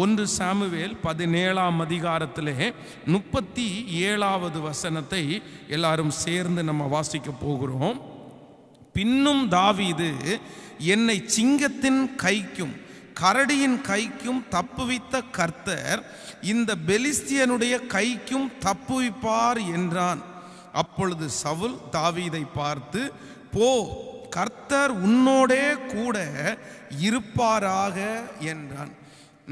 ஒன்று சாமுவேல் பதினேழாம் அதிகாரத்திலே முப்பத்தி ஏழாவது வசனத்தை எல்லாரும் சேர்ந்து நம்ம வாசிக்க போகிறோம். பின்னும் தாவீது என்னை சிங்கத்தின் கைக்கும் கரடியின் கைக்கும் தப்புவித்த கர்த்தர் இந்த பெலிஸ்தியனுடைய கைக்கும் தப்புவிப்பார் என்றான். அப்பொழுது சவுல் தாவீதை பார்த்து போ கர்த்தர் உன்னோடே கூட இருப்பாராக என்றான்.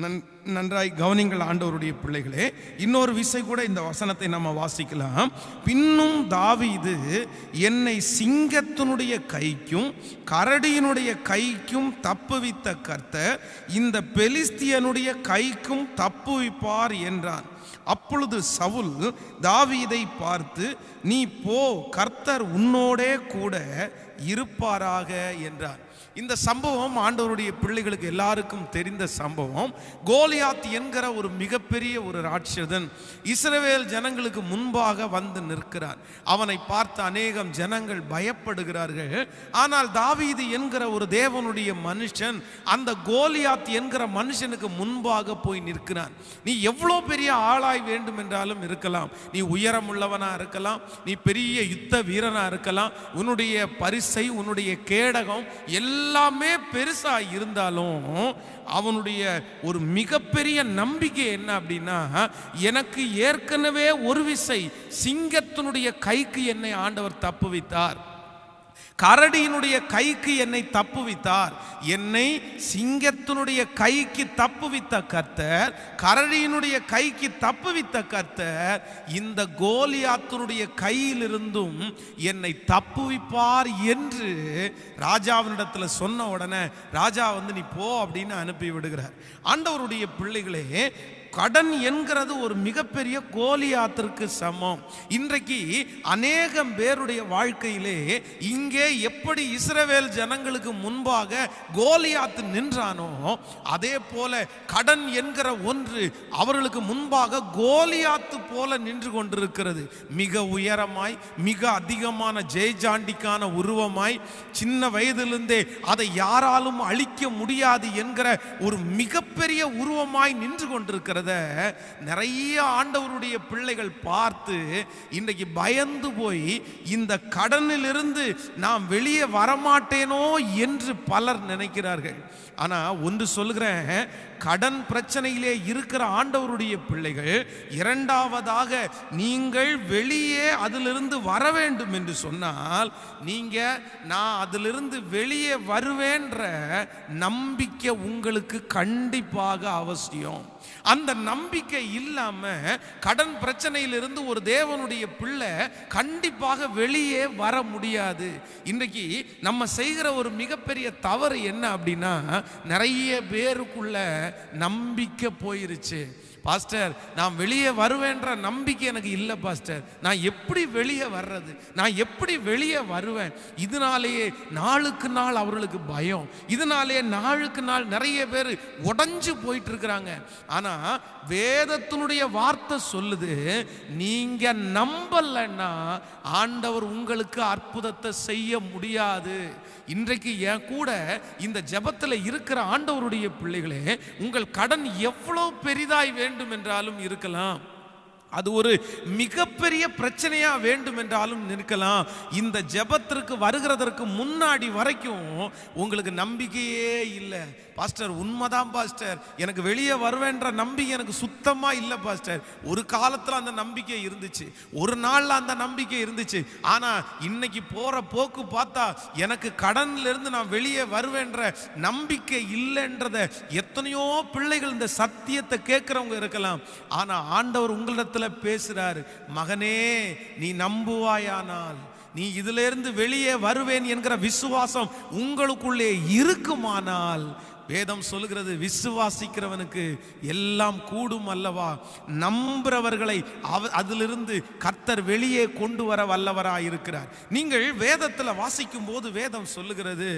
நன் நன்றாய் கவனிங்கள் ஆண்டவருடைய பிள்ளைகளே. இன்னொரு விசை கூட இந்த வசனத்தை நம்ம வாசிக்கலாம். பின்னும் தாவீது என்னை சிங்கத்தினுடைய கைக்கும் கரடியினுடைய கைக்கும் தப்புவித்த கர்த்தர் இந்த பெலிஸ்தியனுடைய கைக்கும் தப்புவிப்பார் என்றான். அப்பொழுது சவுல் தாவீதை பார்த்து நீ போ கர்த்தர் உன்னோடே கூட இருப்பாராக என்றார் இந்த சம்பவம் ஆண்டவருடைய பிள்ளைகளுக்கு எல்லாருக்கும் தெரிந்த சம்பவம். கோலியாத் என்கிற ஒரு மிகப்பெரிய ஒரு ராட்சதன் இஸ்ரவேல் ஜனங்களுக்கு முன்பாக வந்து நிற்கிறார். அவனை பார்த்து அநேகம் ஜனங்கள் பயப்படுகிறார்கள். ஆனால் தாவீது என்கிற ஒரு தேவனுடைய மனுஷன் அந்த கோலியாத் என்கிற மனுஷனுக்கு முன்பாக போய் நிற்கிறான். நீ எவ்வளோ பெரிய ஆளாய் வேண்டும் என்றாலும் இருக்கலாம். நீ உயரம் உள்ளவனாக இருக்கலாம். நீ பெரிய யுத்த வீரனாக இருக்கலாம். உன்னுடைய பரிசை உன்னுடைய கேடகம் எல்லாமே பெருசா இருந்தாலும் அவனுடைய ஒரு மிகப்பெரிய நம்பிக்கை என்ன அப்படின்னா எனக்கு ஏற்கனவே ஒரு விசை சிங்கத்தினுடைய கைக்கு என்னை ஆண்டவர் தப்புவித்தார். கரடியினுடைய கைக்கு என்னை தப்புவித்தார். என்னை சிங்கத்தினுடைய கைக்கு தப்புவித்த கர்த்தர் கரடியினுடைய கைக்கு தப்புவித்த கர்த்தர் இந்த கோலியாத்தினுடைய கையிலிருந்தும் என்னை தப்புவிப்பார் என்று ராஜாவினிடத்தில் சொன்ன உடனே ராஜா வந்து நீ போ அப்படின்னு அனுப்பி விடுகிறார். ஆண்டவருடைய பிள்ளைகளே கடன் என்கிறது ஒரு மிகப்பெரிய கோலியாத்திற்கு சமம். இன்றைக்கு அநேகம் பேருடைய வாழ்க்கையிலே இங்கே எப்படி இஸ்ரவேல் ஜனங்களுக்கு முன்பாக கோலியாத்து நின்றானோ அதே போல கடன் என்கிற ஒன்று அவர்களுக்கு முன்பாக கோலியாத்து போல நின்று கொண்டிருக்கிறது. மிக உயரமாய் மிக அதிகமான ஜெயஜாண்டிக்கான உருவமாய் சின்ன வயதிலிருந்தே அதை யாராலும் அழிக்க முடியாது என்கிற ஒரு மிகப்பெரிய உருவமாய் நின்று கொண்டிருக்கிறது. இருக்கிறத நிறைய ஆண்டவருடைய பிள்ளைகள் பார்த்து இன்றைக்கு பயந்து போய் இந்த கடனிலிருந்து நான் வெளியே வரமாட்டேனோ என்று பலர் நினைக்கிறார்கள். ஆனால் ஒன்று சொல்கிறேன் கடன் பிரச்சனையிலே இருக்கிற ஆண்டவருடைய பிள்ளைகள் இரண்டாவதாக நீங்கள் வெளியே அதிலிருந்து வர வேண்டும் என்று சொன்னால் நீங்கள் நான் அதிலிருந்து வெளியே வருவேன்ற நம்பிக்கை உங்களுக்கு கண்டிப்பாக அவசியம். அந்த நம்பிக்கை இல்லாம கடன் பிரச்சனையிலிருந்து ஒரு தேவனுடைய பிள்ளை கண்டிப்பாக வெளியே வர முடியாது. இன்றைக்கு நம்ம செய்கிற ஒரு மிகப்பெரிய தவறு என்ன அப்படின்னா நிறைய பேருக்குள்ள நம்பிக்கை போயிருச்சு. பாஸ்டர் நான் வெளியே வருவேன்ற நம்பிக்கை எனக்கு இல்லை பாஸ்டர் நான் எப்படி வெளியே வர்றது? நான் எப்படி வெளியே வருவேன்? இதனாலேயே நாளுக்கு நாள் அவர்களுக்கு பயம். இதனாலேயே நாளுக்கு நாள் நிறைய பேர் உடஞ்சு போயிட்டு இருக்கிறாங்க ஆனால் வேதத்தினுடைய வார்த்தை சொல்லுது நீங்கள் நம்பலைன்னா ஆண்டவர் உங்களுக்கு அற்புதத்தை செய்ய முடியாது. இன்றைக்கு என் கூட இந்த ஜெபத்தில் இருக்கிற ஆண்டவருடைய பிள்ளைகளே உங்கள் கடன் எவ்வளோ பெரிதாய் வேண்டும் வேண்டும் என்றாலும் இருக்கலாம். அது ஒரு மிகப்பெரிய பிரச்சனையா வேண்டும் என்றாலும் நிற்கலாம். இந்த ஜெபத்திற்கு வருகிறதற்கு முன்னாடி வரைக்கும் உங்களுக்கு நம்பிக்கையே இல்லை. பாஸ்டர் உண்மைதான் பாஸ்டர். எனக்கு வெளியே வருவேன்ற நம்பிக்கை எனக்கு சுத்தமாக இல்லை பாஸ்டர். ஒரு காலத்தில் அந்த நம்பிக்கை இருந்துச்சு. ஒரு நாளில் அந்த நம்பிக்கை இருந்துச்சு. ஆனால் இன்னைக்கு போகிற போக்கு பார்த்தா எனக்கு கடன்லேருந்து நான் வெளியே வருவேன்ற நம்பிக்கை இல்லைன்றத எத்தனையோ பிள்ளைகள் இந்த சத்தியத்தை கேட்குறவங்க இருக்கலாம். ஆனால் ஆண்டவர் உங்களிடத்தில் பேசுகிறாரு மகனே நீ நம்புவாயானால் நீ இதிலிருந்து வெளியே வருவேன் என்கிற விசுவாசம் உங்களுக்குள்ளே இருக்குமானால் வேதம் சொல்லுகிறது விசுவாசிக்கிறவனுக்கு எல்லாம் கூடும் அல்லவா? நம்புறவர்களை அவ அதிலிருந்து கர்த்தர் வெளியே கொண்டு வர வல்லவராக இருக்கிறார். நீங்கள் வேதத்தில் வாசிக்கும் போது வேதம் சொல்லுகிறது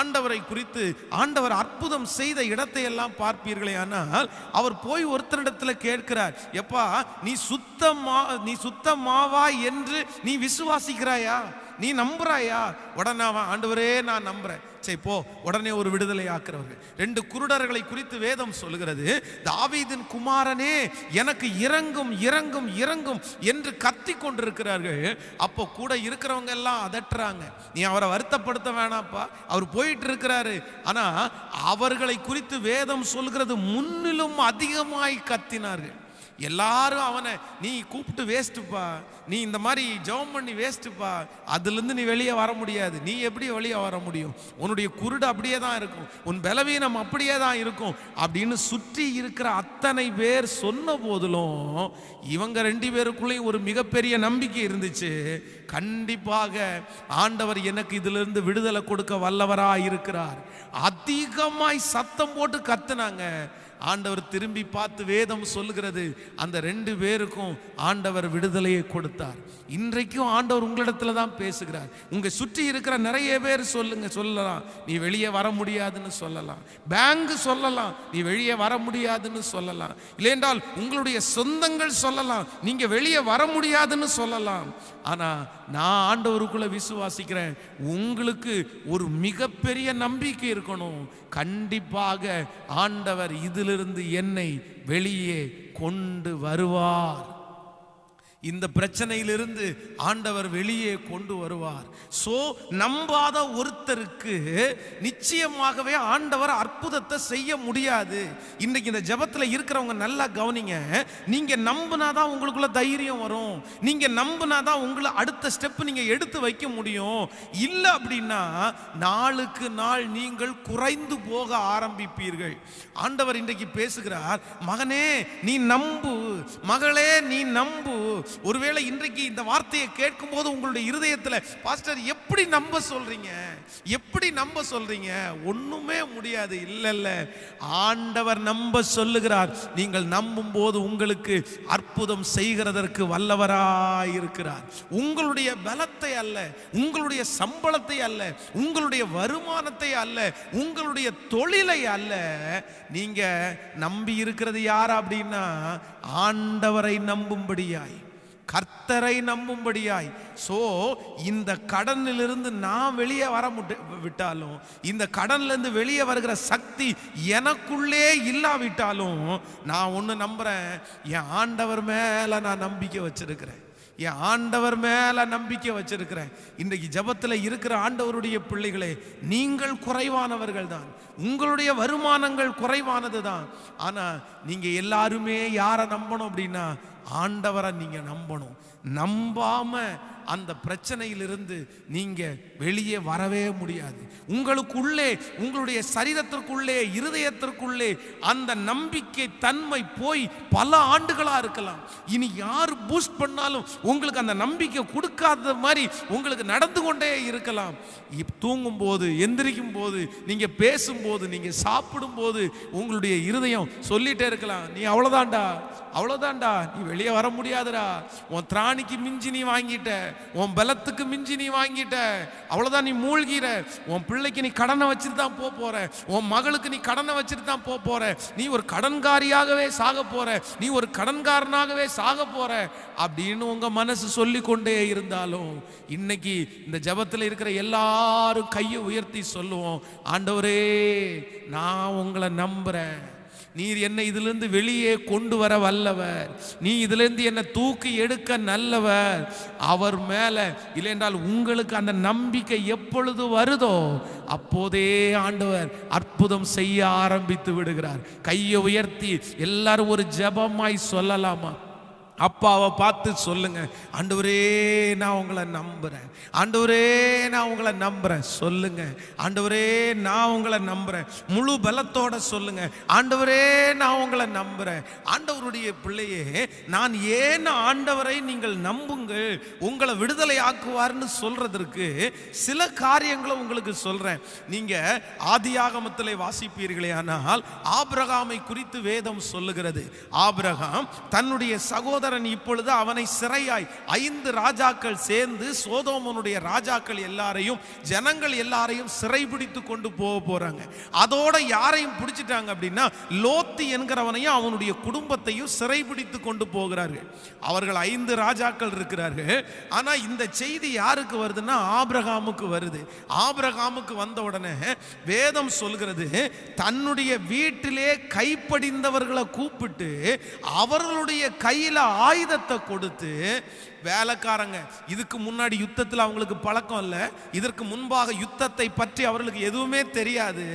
ஆண்டவரை குறித்து ஆண்டவர் அற்புதம் செய்த இடத்தை எல்லாம் பார்ப்பீர்களே ஆனால் அவர் போய் ஒருத்தரிடத்தில் கேட்கிறார் எப்பா நீ சுத்தமா நீ சுத்தமாவா என்று நீ விசுவாசிக்கிறாயா? நீ நம்புறாயா? உடனே அவன் ஆண்டவரே நான் நம்புறேன். சரி போ உடனே ஒரு விடுதலை ஆக்குறவர்கள். ரெண்டு குருடர்களை குறித்து வேதம் சொல்கிறது தாவீதின் குமாரனே எனக்கு இறங்கும் இறங்கும் இறங்கும் என்று கத்தி கொண்டிருக்கிறார்கள். அப்போ கூட இருக்கிறவங்க எல்லாம் அதட்டுறாங்க. நீ அவரை வருத்தப்படுத்த வேணாப்பா அவர் போயிட்டு இருக்கிறாரு ஆனால் அவர்களை குறித்து வேதம் சொல்கிறது முன்னிலும் அதிகமாய் கத்தினார்கள். எல்லாரும் அவனை நீ கூப்பிட்டு வேஸ்ட்டுப்பா நீ இந்த மாதிரி ஜெபம் பண்ணி வேஸ்ட்டுப்பா அதுலேருந்து நீ வெளியே வர முடியாது. நீ எப்படி வெளியே வர முடியும்? உன்னுடைய குருடு அப்படியே தான் இருக்கும். உன் பலவீனம் அப்படியே தான் இருக்கும். அப்படின்னு சுற்றி இருக்கிற அத்தனை பேர் சொன்ன போதிலும் இவங்க ரெண்டு பேருக்குள்ளேயும் ஒரு மிகப்பெரிய நம்பிக்கை இருந்துச்சு. கண்டிப்பாக ஆண்டவர் எனக்கு இதிலிருந்து விடுதலை கொடுக்க வல்லவராக இருக்கிறார் அதிகமாய் சத்தம் போட்டு கத்துனாங்க. ஆண்டவர் திரும்பி பார்த்து வேதம் சொல்லுகிறது. அந்த ரெண்டு பேருக்கும் ஆண்டவர் விடுதலையை கொடுத்தார். இன்றைக்கும் ஆண்டவர் உங்களிடத்துல தான் பேசுகிறார். உங்கள் சுற்றி இருக்கிற நிறைய பேர் சொல்லுங்க சொல்லலாம். நீ வெளியே வர முடியாதுன்னு சொல்லலாம். பேங்க் சொல்லலாம். நீ வெளியே வர முடியாதுன்னு சொல்லலாம். இல்லையென்றால் உங்களுடைய சொந்தங்கள் சொல்லலாம். நீங்கள் வெளியே வர முடியாதுன்னு சொல்லலாம். ஆனால் நான் ஆண்டவருக்குள்ளே விசுவாசிக்கிறேன். உங்களுக்கு ஒரு மிகப்பெரிய நம்பிக்கை இருக்கணும். கண்டிப்பாக ஆண்டவர் இதிலிருந்து என்னை வெளியே கொண்டு வருவார். இந்த பிரச்சனையிலிருந்து ஆண்டவர் வெளியே கொண்டு வருவார். ஸோ நம்பாத ஒருத்தருக்கு நிச்சயமாகவே ஆண்டவர் அற்புதத்தை செய்ய முடியாது. இன்னைக்கு இந்த ஜபத்தில் இருக்கிறவங்க நல்லா கவனிங்க. நீங்கள் நம்புனாதான் உங்களுக்குள்ள தைரியம் வரும். நீங்கள் நம்பினாதான் உங்களை அடுத்த ஸ்டெப் நீங்கள் எடுத்து வைக்க முடியும். இல்லை அப்படின்னா நாளுக்கு நாள் நீங்கள் குறைந்து போக ஆரம்பிப்பீர்கள். ஆண்டவர் இன்றைக்கு பேசுகிறார் மகனே நீ நம்பு. மகளே நீ நம்பு. ஒருவேளை இன்றைக்கு இந்த வார்த்தையை கேட்கும் போது உங்களுடைய இருதயத்துல பாஸ்டர் எப்படி நம்ப சொல்றீங்க? எப்படி நம்ப சொல்றீங்க? ஒண்ணுமே முடியாது. இல்ல இல்ல. ஆண்டவர் நம்ப சொல்லுகிறார். நீங்கள் நம்பும் போது உங்களுக்கு அற்புதம் செய்கிறதற்கு வல்லவராய் இருக்கிறார் உங்களுடைய பலத்தை அல்ல உங்களுடைய சம்பளத்தை அல்ல உங்களுடைய வருமானத்தை அல்ல உங்களுடைய தொழிலை அல்ல. நீங்க நம்பி இருக்கிறது யார் அப்படின்னா ஆண்டவரை நம்பும்படியாய். கர்த்தரை நம்பும்படியாய். ஸோ இந்த கடனிலிருந்து நான் வெளியே வர முட்டு விட்டாலும் இந்த கடன்லேருந்து வெளியே வருகிற சக்தி எனக்குள்ளே இல்லாவிட்டாலும் நான் ஒன்று நம்புறேன். என் ஆண்டவர் மேலே நான் நம்பிக்கை வச்சிருக்கிறேன். என் ஆண்டவர் மேல நம்பிக்கை வச்சிருக்கிறேன். இன்றைக்கு ஜபத்தில் இருக்கிற ஆண்டவருடைய பிள்ளைகளே நீங்கள் குறைவானவர்கள் தான். உங்களுடைய வருமானங்கள் குறைவானது தான் ஆனால் நீங்கள் எல்லாருமே யாரை நம்பணும் அப்படின்னா ஆண்டவரை நீங்கள் நம்பணும். நம்பாமல் அந்த பிரச்சனையிலிருந்து நீங்கள் வெளியே வரவே முடியாது. உங்களுக்குள்ளே உங்களுடைய சரீரத்திற்குள்ளே இருதயத்திற்குள்ளே அந்த நம்பிக்கை தன்மை போய் பல ஆண்டுகளாக இருக்கலாம். இனி யார் பூஸ்ட் பண்ணாலும் உங்களுக்கு அந்த நம்பிக்கை கொடுக்காத மாதிரி உங்களுக்கு நடந்து கொண்டே இருக்கலாம். இப் தூங்கும் போது எந்திரிக்கும் போது நீங்கள் பேசும்போது நீங்கள் சாப்பிடும்போது உங்களுடைய இருதயம் சொல்லிகிட்டே இருக்கலாம். நீ அவ்வளோதான்டா அவ்வளோதான்டா நீ வெளியே வர முடியாதுடா. உன் திராணிக்கு மிஞ்சி நீ வாங்கிட்ட. உன் பலத்துக்கு மிஞ்சி நீ வாங்கிட்ட. அவ்வளவுதான் நீ மூழ்கிற. உன் பிள்ளைக்கு நீ கடனை வச்சுட்டு தான் போக போற. உன் மகளுக்கு நீ கடனை வச்சுட்டு தான் போக போற. நீ ஒரு கடன்காரியாகவே சாக போற. நீ ஒரு கடன்காரனாகவே சாக போற. அப்படின்னு உங்க மனசு சொல்லி கொண்டே இருந்தாலும் இன்னைக்கு இந்த ஜபத்தில் இருக்கிற எல்லாரும் கையை உயர்த்தி சொல்லுவோம் ஆண்டவரே நான் உங்களை நம்புறேன். நீர் என்னை இதிலிருந்து வெளியே கொண்டு வர வல்லவர். நீ இதிலிருந்து என்னை தூக்கி எடுக்க நல்லவர். அவர் மேலே இல்லைன்றால் உங்களுக்கு அந்த நம்பிக்கை எப்பொழுது வருதோ அப்போதே ஆண்டவர் அற்புதம் செய்ய ஆரம்பித்து விடுகிறார். கையை உயர்த்தி எல்லாரும் ஒரு ஜெபமாய் சொல்லலாமா? அப்பாவை பார்த்து சொல்லுங்க. ஆண்டவரே நான் உங்களை நம்புறேன். ஆண்டவரே நான் உங்களை நம்புறேன். சொல்லுங்க. ஆண்டவரே நான் உங்களை நம்புறேன். முழு பலத்தோட சொல்லுங்க. ஆண்டவரே நான் உங்களை நம்புறேன். ஆண்டவருடைய பிள்ளையே நான் ஏன் ஆண்டவரை நீங்கள் நம்புங்கள்? உங்களை விடுதலை ஆக்குவார்னு சொல்கிறதற்கு சில காரியங்களை உங்களுக்கு சொல்கிறேன் நீங்கள் ஆதியாகமத்தில் வாசிப்பீர்களே ஆனால் ஆபிரகாமை குறித்து வேதம் சொல்லுகிறது. ஆபிரகாம் தன்னுடைய சகோதரன் இப்பொழுது அவனை சிறையாய் ஐந்து ராஜாக்கள் சேர்ந்து சோதோமனுடைய ராஜாக்கள் எல்லாரையும் ஜனங்கள் எல்லாரையும் சிறைபிடித்து கொண்டு போக போகிறாங்க அதோட யாரையும் பிடிச்சிட்டாங்க அப்படின்னா லோத்தி அவனையும் அவனுடைய குடும்பத்தையும் சிறைபிடித்து கொண்டு போகிறார்கள். அவர்கள் ஐந்து ராஜாக்கள் இருக்கிறார்கள். ஆனா இந்த செய்தி யாருக்கு வருதுன்னா ஆபிரகாமுக்கு வருது. ஆபிரகாமுக்கு வந்த உடனே வேதம் சொல்கிறது தன்னுடைய வீட்டிலே கைப்படிந்தவர்களை கூப்பிட்டு அவர்களுடைய கையில் ஆயுதத்தை கொடுத்து வேலைக்காரங்க இதுக்கு முன்னாடி யுத்தத்தில் அவங்களுக்கு பழக்கம் இல்லை. இதற்கு முன்பாக யுத்தத்தை பற்றி அவர்களுக்கு எதுவுமே தெரியாது.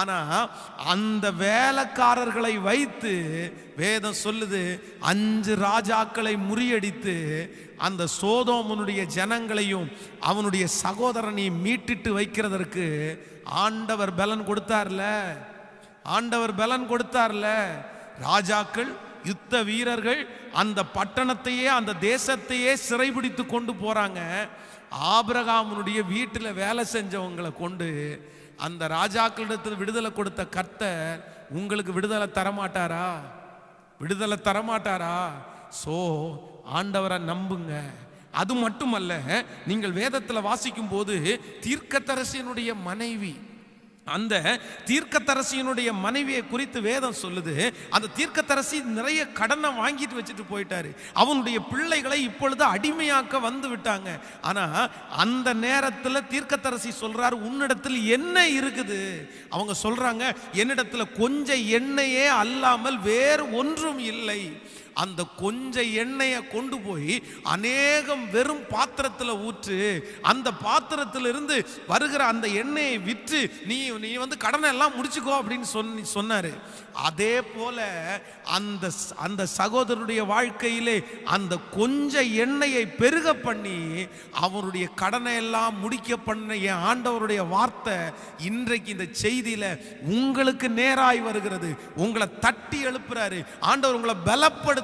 ஆனால் அந்த வேலைக்காரர்களை வைத்து வேதம் சொல்லுது அஞ்சு ராஜாக்களை முறியடித்து அந்த சோதோமனுடைய ஜனங்களையும் அவனுடைய சகோதரனையும் மீட்டிட்டு வைக்கிறதற்கு ஆண்டவர் பலன் கொடுத்தார்ல. ஆண்டவர் பலன் கொடுத்தார்ல. ராஜாக்கள் யுத்த வீரர்கள் அந்த பட்டணத்தையே அந்த தேசத்தையே சிறைபிடித்து கொண்டு போகிறாங்க ஆபிரகாமனுடைய வீட்டில் வேலை செஞ்சவங்களை கொண்டு அந்த ராஜாக்களிடத்தில் விடுதலை கொடுத்த கர்த்தர் உங்களுக்கு விடுதலை தரமாட்டாரா? விடுதலை தரமாட்டாரா? சோ ஆண்டவரை நம்புங்க. அது மட்டுமல்ல நீங்கள் வேதத்தில் வாசிக்கும் போது தீர்க்கத்தரசியனுடைய மனைவி அந்த தீர்க்கத்தரசியினுடைய மனைவியை குறித்து வேதம் சொல்லுது. அந்த தீர்க்கத்தரசி நிறைய கடனை வாங்கிட்டு வச்சுட்டு போயிட்டாரு. அவனுடைய பிள்ளைகளை இப்பொழுது அடிமையாக்க வந்து விட்டாங்க. ஆனா அந்த நேரத்தில் தீர்க்கத்தரசி சொல்றாரு உன்னிடத்தில் என்ன இருக்குது? அவங்க சொல்றாங்க என்னிடத்துல கொஞ்சம் எண்ணெயே அல்லாமல் வேறு ஒன்றும் இல்லை. அந்த கொஞ்ச எண்ணெயை கொண்டு போய் அநேகம் வெறும் பாத்திரத்தில் ஊற்று அந்த பாத்திரத்தில் இருந்து வருகிற அந்த எண்ணெயை விற்று நீ நீ வந்து கடனை எல்லாம் முடிச்சுக்கோ அப்படின்னு சொன்னி சொன்னார். அதே போல அந்த அந்த சகோதரருடைய வாழ்க்கையிலே அந்த கொஞ்ச எண்ணெயை பெருக பண்ணி அவருடைய கடனை எல்லாம் முடிக்க பண்ண என் ஆண்டவருடைய வார்த்தை இன்றைக்கு இந்த செய்தியில உங்களுக்கு நேராய் வருகிறது. உங்களை தட்டி எழுப்புறாரு. ஆண்டவர் உங்களை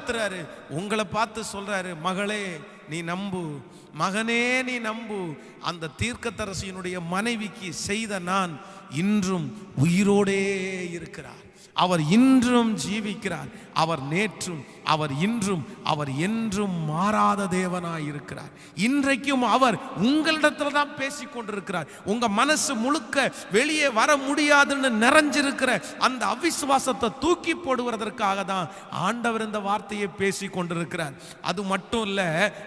பலப்படுத்துறாரு உங்களை பார்த்து சொல்றாரு மகளே நீ நம்பு. மகனே நீ நம்பு. அந்த தீர்க்கத்தரசியினுடைய மனைவிக்கு செய்த நான் இன்றும் உயிரோடே இருக்கிறார். அவர் இன்றும் ஜீவிக்கிறார். அவர் நேற்றும் அவர் இன்றும் அவர் என்றும் மாறாத தேவனாய் இருக்கிறார். இன்றைக்கும் அவர் உங்களிடத்துல தான் பேசிக்கொண்டிருக்கிறார் உங்க மனசு முழுக்க வெளியே வர முடியாதுன்னு நிறைஞ்சிருக்கிற அந்த அவிசுவாசத்தை தூக்கி போடுவதற்காக தான் ஆண்டவர் இந்த வார்த்தையை பேசி கொண்டிருக்கிறார். அது மட்டும் இல்ல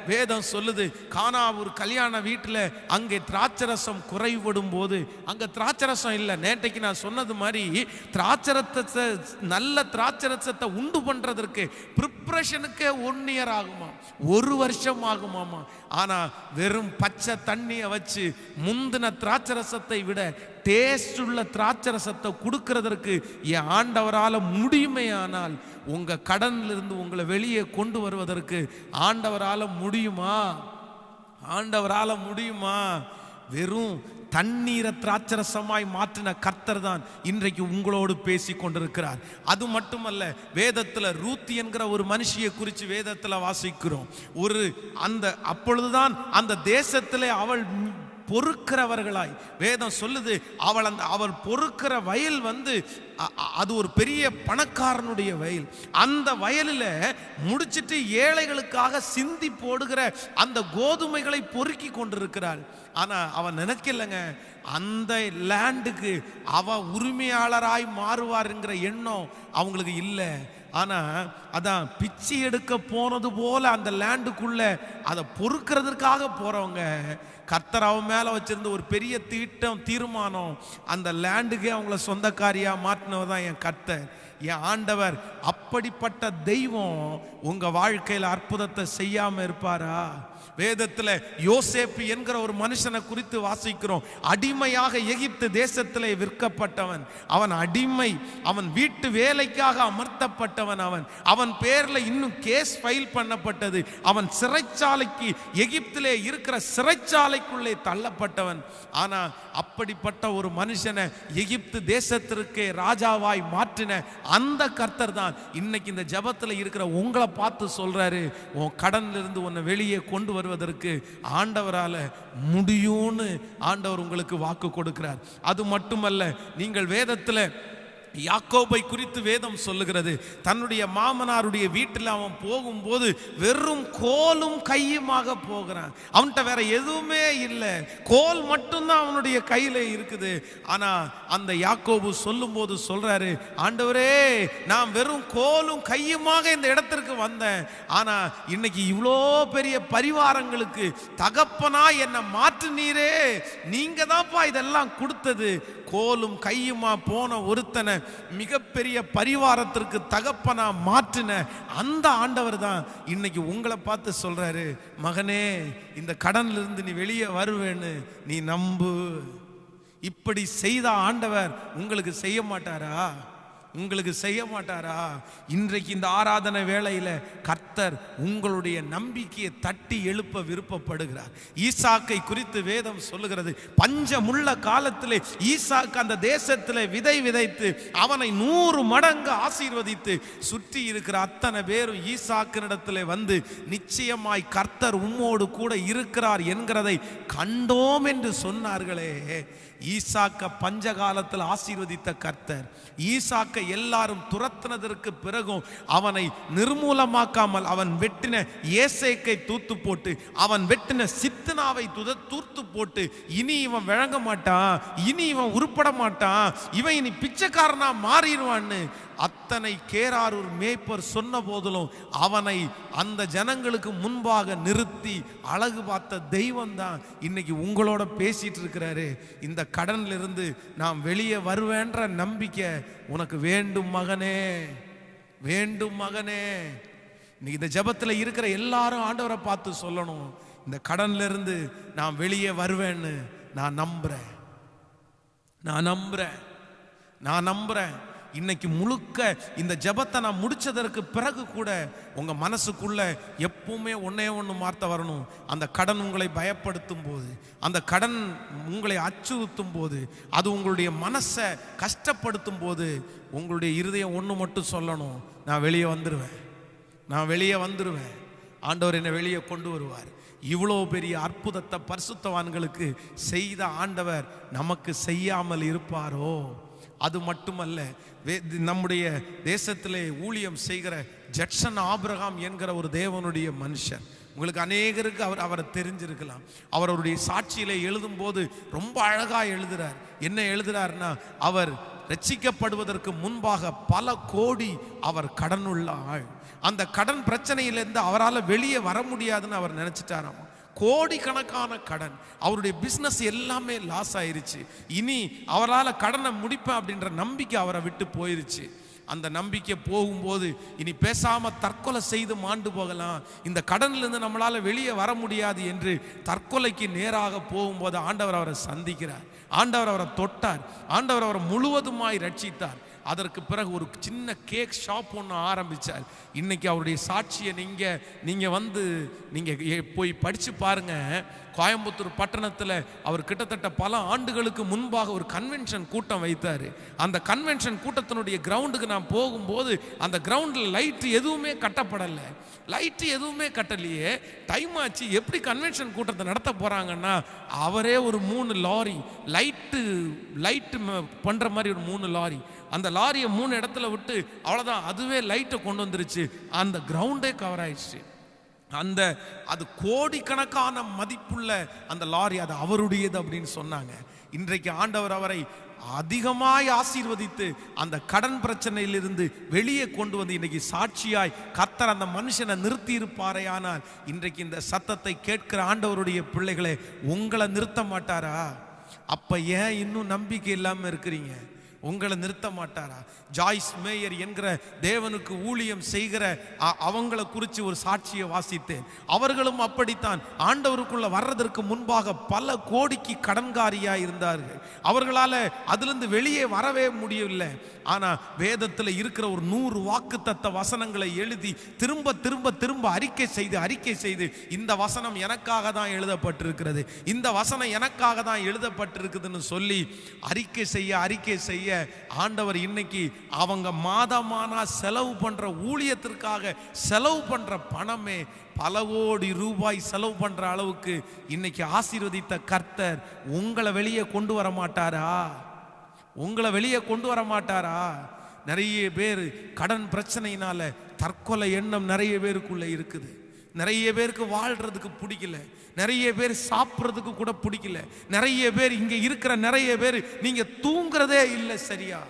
வேதம் சொல்லுது கானா ஒரு கல்யாண வீட்டில் அங்கே திராட்சரசம் குறைவிடும் போது அங்க திராட்சரசம் இல்லை நேற்றைக்கு நான் சொன்னது மாதிரி திராட்சரத்தை நல்ல திராட்சரசத்தை உண்டு பண்றதற்கு ப்ரிப்ரேஷனுக்கே ஒன் இயர் ஆகுமா? ஒரு வருஷம் ஆகுமாமா? ஆனா வெறும் பச்சை தண்ணியை வச்சு முந்தின திராட்சரசத்தை விட டேஸ்ட் உள்ள திராட்சரசத்தை கொடுக்கறதற்கு என் ஆண்டவரால் முடியுமேயானால் உங்க கடன்ல இருந்து உங்களை வெளியே கொண்டு வருவதற்கு ஆண்டவரால் முடியுமா? ஆண்டவரால் முடியுமா? வெறும் தண்ணீரை திராட்சரசமாய் மாற்றின கர்த்தர் தான் இன்றைக்கு உங்களோடு பேசி கொண்டிருக்கிறார் அது மட்டுமல்ல வேதத்தில் ரூத்தி என்கிற ஒரு மனுஷியை குறித்து வேதத்தில் வாசிக்கிறோம். ஒரு அந்த அப்பொழுதுதான் அந்த தேசத்திலே அவள் பொறுக்கிறவர்களாய். வேதம் சொல்லுது அவள் அந்த அவள் பொறுக்கிற வயல் வந்து அது ஒரு பெரிய பணக்காரனுடைய வயல். அந்த வயலில் முடிச்சிட்டு ஏழைகளுக்காக சிந்தி போடுகிற அந்த கோதுமைகளை பொறுக்கி கொண்டிருக்கிறாள். ஆனால் அவன் நினைக்கலங்க அந்த லேண்டுக்கு அவ உரிமையாளராய் மாறுவாருங்கிற எண்ணம் அவங்களுக்கு இல்லை. ஆனால் அதான் பிச்சை எடுக்க போனது போல் அந்த லேண்டுக்குள்ள அதை பொறுக்கிறதுக்காக போகிறவங்க கர்த்தர் அவன் மேலே வச்சுருந்த ஒரு பெரிய தீட்டம் தீர்மானம் அந்த லேண்டுக்கே அவங்கள சொந்தக்காரியாக மாற்றினவர் தான் என் கர்த்தர். என் ஆண்டவர் அப்படிப்பட்ட தெய்வம் உங்கள் வாழ்க்கையில் அற்புதத்தை செய்யாமல் இருப்பாரா? வேதத்தில் யோசேப்பு என்கிற ஒரு மனுஷனை குறித்து வாசிக்கிறோம். அடிமையாக எகிப்து தேசத்திலே விற்கப்பட்டவன். அவன் அடிமை. அவன் வீட்டு வேலைக்காக அமர்த்தப்பட்டவன் அவன். அவன் பேர்ல இன்னும் கேஸ் ஃபைல் பண்ணப்பட்டது. அவன் சிறைச்சாலைக்கு எகிப்திலே இருக்கிற சிறைச்சாலைக்குள்ளே தள்ளப்பட்டவன். ஆனா அப்படிப்பட்ட ஒரு மனுஷனை எகிப்து தேசத்திற்கே ராஜாவாய் மாற்றின அந்த கர்த்தர் தான் இன்னைக்கு இந்த ஜபத்தில் இருக்கிற உங்களை பார்த்து சொல்றாரு உன் கடன்ல இருந்து உன்னை வெளியே கொண்டு வெளிப்படுவதற்கு ஆண்டவரால முடியும்னு ஆண்டவர் உங்களுக்கு வாக்கு கொடுக்கிறார். அது மட்டுமல்ல நீங்கள் வேதத்தில் யாக்கோபை குறித்து வேதம் சொல்லுகிறது. தன்னுடைய மாமனாருடைய வீட்டில் அவன் போகும்போது வெறும் கோலும் கையுமாக போகிறான். அவன்கிட்ட வேற எதுவுமே இல்லை. கோல் மட்டும்தான் அவனுடைய கையில் இருக்குது. ஆனால் அந்த யாக்கோபு சொல்லும்போது சொல்கிறாரு ஆண்டவரே நான் வெறும் கோலும் கையுமாக இந்த இடத்திற்கு வந்தேன். ஆனால் இன்னைக்கு இவ்வளோ பெரிய பரிவாரங்களுக்கு தகப்பனா என்னை மாற்றுனீரே. நீங்கள் தான்ப்பா இதெல்லாம் கொடுத்தது. கோலும் கையுமா போன ஒருத்தனை மிகப்பெரிய பரிவாரத்திற்கு தகப்பனா மாற்றின அந்த ஆண்டவர் தான் இன்னைக்கு உங்களை பார்த்து சொல்றாரு மகனே இந்த கடன்ல இருந்து நீ வெளியே வருவேன்னு நீ நம்பு. இப்படி செய்த ஆண்டவர் உங்களுக்கு செய்ய மாட்டாரா? உங்களுக்கு செய்ய மாட்டாரா? இன்றைக்கு இந்த ஆராதனை வேளையில கர்த்தர் உங்களுடைய நம்பிக்கையை தட்டி எழுப்ப விருப்பப்படுகிறார். ஈசாக்கை குறித்து வேதம் சொல்லுகிறது பஞ்சமுள்ள காலத்திலே ஈசாக்கு அந்த தேசத்திலே விதை விதைத்து அவனை நூறு மடங்கு ஆசீர்வதித்து சுற்றி இருக்கிற அத்தனை பேரும் ஈசாக்கினிடத்திலே வந்து நிச்சயமாய் கர்த்தர் உம்மோடு கூட இருக்கிறார் என்கிறதை கண்டோம் என்று சொன்னார்களே. ஈசாக்க பஞ்ச காலத்தில் ஆசீர்வதித்த கர்த்தர். ஈசாக்க எல்லாரும் துரத்தினதற்கு பிறகும் அவனை நிர்மூலமாக்காமல் அவன் வெட்டின ஏசேக்கை தூத்து போட்டு அவன் வெட்டின சித்தனாவை துத தூர்த்து போட்டு இனி இவன் வழங்க மாட்டான் இனி இவன் உருப்பட மாட்டான் இவன் இனி பிச்சைக்காரனா மாறிடுவான்னு அத்தனை கேராரூர் மேய்ப்பர் சொன்ன போதிலும் அவனை அந்த ஜனங்களுக்கு முன்பாக நிறுத்தி அழகு பார்த்த தெய்வம் தான் இன்னைக்கு உங்களோட பேசிட்டு இருக்கிறாரு. இந்த கடன்லிருந்து நான் வெளியே வருவேன்ற நம்பிக்கை உனக்கு வேண்டும் மகனே வேண்டும் மகனே. இன்னைக்கு இந்த ஜபத்தில் இருக்கிற எல்லாரும் ஆண்டவரை பார்த்து சொல்லணும். இந்த கடன்லிருந்து நான் வெளியே வருவேன்னு நான் நம்புறேன். நான் நம்புறேன். நான் நம்புறேன். இன்னைக்கு முழுக்க இந்த ஜெபத்தை நான் முடிச்சதற்கு பிறகு கூட உங்க மனசுக்குள்ள எப்பவுமே ஒன்னே ஒன்று மாற்ற வரணும். அந்த கடன் உங்களை பயப்படுத்தும் போது அந்த கடன் உங்களை அச்சுறுத்தும் போது அது உங்களுடைய மனசை கஷ்டப்படுத்தும் போது உங்களுடைய இருதயம் ஒன்று மட்டும் சொல்லணும். நான் வெளியே வந்துடுவேன் நான் வெளியே வந்துடுவேன் ஆண்டவர் என்னை வெளியே கொண்டு வருவார். இவ்வளோ பெரிய அற்புதத்தை பரிசுத்தவான்களுக்கு செய்த ஆண்டவர் நமக்கு செய்யாமல் இருப்பாரோ? அது மட்டுமல்ல வே- நம்முடைய தேசத்திலே ஊழியம் செய்கிற ஜட்சன் ஆபிரகாம் என்கிற ஒரு தேவனுடைய மனுஷன். உங்களுக்கு அநேகருக்கு அவர் அவரை தெரிஞ்சிருக்கலாம். அவர் அவருடைய சாட்சியிலே எழுதும்போது ரொம்ப அழகா எழுதுறார். என்ன எழுதுறாருன்னா அவர் ரட்சிக்கப்படுவதற்கு முன்பாக பல கோடி அவர் கடனுள்ள ஆள். அந்த கடன் பிரச்சனையிலேருந்து அவரால் வெளியே வர முடியாதுன்னு அவர் நினச்சிட்டாராம்? கோடிக்கணக்கான கடன். அவருடைய பிஸ்னஸ் எல்லாமே லாஸ் ஆயிருச்சு. இனி அவரால் கடனை முடிப்பேன் அப்படின்ற நம்பிக்கை அவரை விட்டு போயிருச்சு. அந்த நம்பிக்கை போகும்போது இனி பேசாமல் தற்கொலை செய்து மாண்டு போகலாம். இந்த கடன்லேருந்து நம்மளால் வெளியே வர முடியாது என்று தற்கொலைக்கு நேராக போகும்போது ஆண்டவர் அவரை சந்திக்கிறார். ஆண்டவர் அவரை தொட்டார். ஆண்டவர் அவரை முழுவதுமாய் ரட்சித்தார். அதற்கு பிறகு ஒரு சின்ன கேக் ஷாப் ஒன்று ஆரம்பித்தார் இன்றைக்கி அவருடைய சாட்சியை நீங்கள் நீங்கள் வந்து நீங்கள் போய் படித்து பாருங்கள் கோயம்புத்தூர் பட்டணத்தில் அவர் கிட்டத்தட்ட பல ஆண்டுகளுக்கு முன்பாக ஒரு கன்வென்ஷன் கூட்டம் வைத்தார். அந்த கன்வென்ஷன் கூட்டத்தினுடைய கிரவுண்டுக்கு நான் போகும்போது அந்த கிரவுண்டில் லைட்டு எதுவுமே கட்டப்படலை. லைட்டு எதுவுமே கட்டலையே. டைம் ஆச்சு எப்படி கன்வென்ஷன் கூட்டத்தை நடத்த போகிறாங்கன்னா அவரே ஒரு மூணு லாரி லைட்டு லைட்டு பண்ணுற மாதிரி ஒரு மூணு லாரி அந்த லாரியை மூணு இடத்துல விட்டு அவ்வளோதான் அதுவே லைட்டை கொண்டு வந்துருச்சு. அந்த கிரவுண்டே கவர் ஆயிடுச்சு. அந்த அது கோடிக்கணக்கான மதிப்புள்ள அந்த லாரி அது அவருடையது அப்படின்னு சொன்னாங்க. இன்றைக்கு ஆண்டவர் அவரை அதிகமாய் ஆசீர்வதித்து அந்த கடன் பிரச்சனையிலிருந்து வெளியே கொண்டு வந்து இன்னைக்கு சாட்சியாய் கத்தர் அந்த மனுஷனை நிறுத்தி இருப்பாரே ஆனால் இன்றைக்கு இந்த சத்தத்தை கேட்கிற ஆண்டவருடைய பிள்ளைகளை உங்களை நிறுத்த மாட்டாரா? அப்ப ஏன் இன்னும் நம்பிக்கை இல்லாமல் இருக்கிறீங்க? உங்களை நிறுத்த மாட்டாரா? ஜாய்ஸ் மேயர் என்கிற தேவனுக்கு ஊழியம் செய்கிற அ- அவங்கள குறித்து ஒரு சாட்சியை வாசித்தேன். அவர்களும் அப்படித்தான். ஆண்டவருக்குள்ள வர்றதற்கு முன்பாக பல கோடிக்கு கடன்காரியா இருந்தார்கள். அவர்களால அதுலேருந்து வெளியே வரவே முடியவில்லை. ஆனால் வேதத்தில் இருக்கிற ஒரு நூறு வாக்குத்தத்த வசனங்களை எழுதி திரும்ப திரும்ப திரும்ப அறிக்கை செய்து அறிக்கை செய்து இந்த வசனம் எனக்காக தான் எழுதப்பட்டிருக்கிறது. இந்த வசனம் எனக்காக தான் எழுதப்பட்டிருக்குதுன்னு சொல்லி அறிக்கை செய்ய அறிக்கை செய்ய ஆண்டவர் இன்னைக்கு அவங்க மாதமானா செலவு பண்ற ஊழியத்திற்காக செலவு பண்ற பணமே பல கோடி ரூபாய் செலவு பண்ற அளவுக்கு இன்னைக்கு ஆசீர்வதித்த கர்த்தர் உங்களை வெளியே கொண்டு வர மாட்டாரா? உங்களை வெளியே கொண்டு வர மாட்டாரா? நிறைய பேர் கடன் பிரச்சனையினால தற்கொலை எண்ணம் நிறைய பேருக்குள்ள இருக்குது. நிறைய பேருக்கு வாழ்றதுக்கு பிடிக்கல. நிறைய பேர் சாப்பிட்றதுக்கு கூட பிடிக்கல. நிறைய பேர் இங்கே இருக்கிற நிறைய பேர் நீங்கள் தூங்குறதே இல்லை சரியா?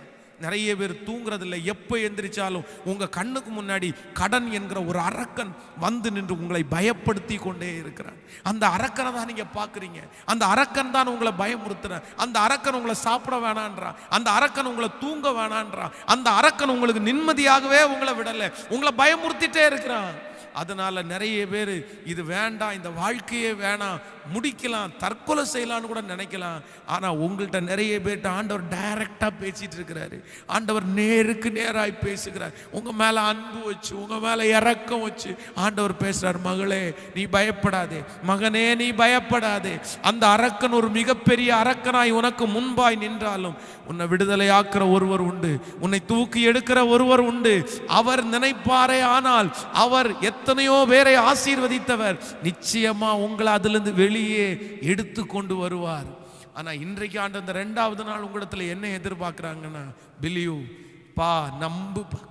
நிறைய பேர் தூங்குறதில்ல. எப்போ எந்திரிச்சாலும் உங்கள் கண்ணுக்கு முன்னாடி கடன் என்கிற ஒரு அரக்கன் வந்து நின்று உங்களை பயப்படுத்தி கொண்டே இருக்கிறான் அந்த அரக்கனை தான் நீங்கள் பார்க்குறீங்க. அந்த அரக்கன் தான் உங்களை பயமுறுத்துறான் அந்த அரக்கன் உங்களை சாப்பிட வேணான்றான். அந்த அரக்கன் உங்களை தூங்க வேணான்றான். அந்த அரக்கன் உங்களுக்கு நிம்மதியாகவே உங்களை விடலை. உங்களை பயமுறுத்திட்டே இருக்கிறான். அதனால் நிறைய பேர் இது வேண்டாம் இந்த வாழ்க்கையே வேணாம் முடிக்கலாம் தற்கொலை செய்யலாம்னு கூட நினைக்கலாம். ஆனால் உங்கள்கிட்ட நிறைய பேர்கிட்ட ஆண்டவர் டைரக்டா பேசிகிட்டு இருக்கிறாரு. ஆண்டவர் நேருக்கு நேராக பேசுகிறார். உங்கள் மேலே அன்பு வச்சு உங்கள் மேலே இறக்கம் வச்சு ஆண்டவர் பேசுகிறார் மகளே நீ பயப்படாதே. மகனே நீ பயப்படாதே. அந்த அரக்கன் ஒரு மிகப்பெரிய அரக்கனாய் உனக்கு முன்பாய் நின்றாலும் உன்னை விடுதலையாக்குற ஒருவர் உண்டு. உன்னை தூக்கி எடுக்கிற ஒருவர் உண்டு. அவர் நினைப்பாரே ஆனால் அவர் எத் எத்தனையோ பேரை ஆசீர்வதித்தவர் நிச்சயமா உங்களை அதிலிருந்து வெளியே எடுத்து கொண்டு வருவார். ஆனா இன்றைக்கு ஆண்டு அந்த ரெண்டாவது நாள் உங்களிடத்துல என்ன எதிர்பார்க்குறாங்கன்னா பிலியூ பா நம்புப்பா.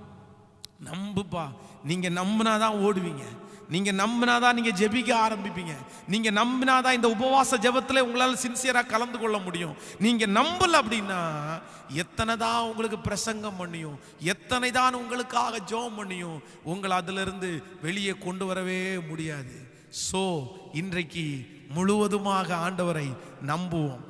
நம்புப்பா. நீங்க நம்பினாதான் ஓடுவீங்க. நீங்க நம்பினாதான் நீங்க ஜெபிக்க ஆரம்பிப்பீங்க. நீங்க நம்பினாதான் இந்த உபவாச ஜெபத்தில் உங்களால சின்சியரா கலந்து கொள்ள முடியும். நீங்க நம்பல அப்படின்னா எத்தனை தான் உங்களுக்கு பிரசங்கம் பண்ணியும் எத்தனை தான் உங்களுக்காக ஜெபம் பண்ணியும் உங்களை அதிலிருந்து வெளியே கொண்டு வரவே முடியாது. சோ இன்றைக்கு முழுவதுமாக ஆண்டவரை நம்புவோம்.